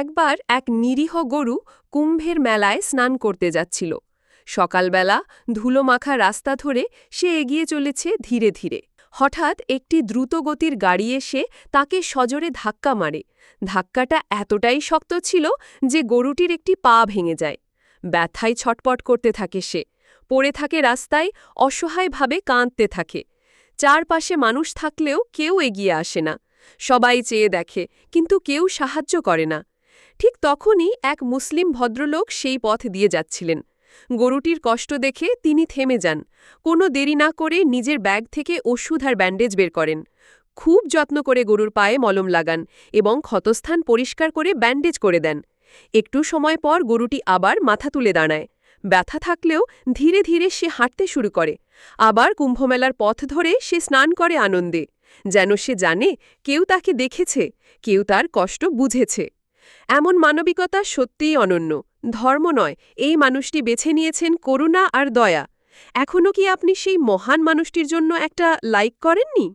একবার এক নিরীহ গরু কুম্ভের মেলায় স্নান করতে যাচ্ছিল। সকালবেলা ধুলোমাখা রাস্তা ধরে সে এগিয়ে চলেছে ধীরে ধীরে। হঠাৎ একটি দ্রুতগতির গাড়ি এসে তাকে সজোরে ধাক্কা মারে। ধাক্কাটা এতটাই শক্ত ছিল যে গরুটির একটি পা ভেঙে যায়। ব্যথায় ছটপট করতে থাকে সে। পড়ে থাকে রাস্তায়, অসহায়ভাবে কাঁদতে থাকে। চারপাশে মানুষ থাকলেও কেউ এগিয়ে আসে না। সবাই চেয়ে দেখে, কিন্তু কেউ সাহায্য করে না। ঠিক তখনই এক মুসলিম ভদ্রলোক সেই পথ দিয়ে যাচ্ছিলেন। গরুটির কষ্ট দেখে তিনি থেমে যান। কোনো দেরি না করে নিজের ব্যাগ থেকে ওষুধ আর ব্যান্ডেজ বের করেন। খুব যত্ন করে গরুর পায়ে মলম লাগান এবং ক্ষতস্থান পরিষ্কার করে ব্যান্ডেজ করে দেন। একটু সময় পর গরুটি আবার মাথা তুলে দাঁড়ায়। ব্যথা থাকলেও ধীরে ধীরে সে হাঁটতে শুরু করে। আবার কুম্ভমেলার পথ ধরে সে স্নান করে আনন্দে। যেন সে জানে কেউ তাকে দেখেছে, কেউ তার কষ্ট বুঝেছে। এমন মানবিকতা সত্যিই অনন্য। ধর্ম নয়, এই মানুষটি বেছে নিয়েছেন করুণা আর দয়া। এখনও কি আপনি সেই মহান মানুষটির জন্য একটা লাইক করেননি?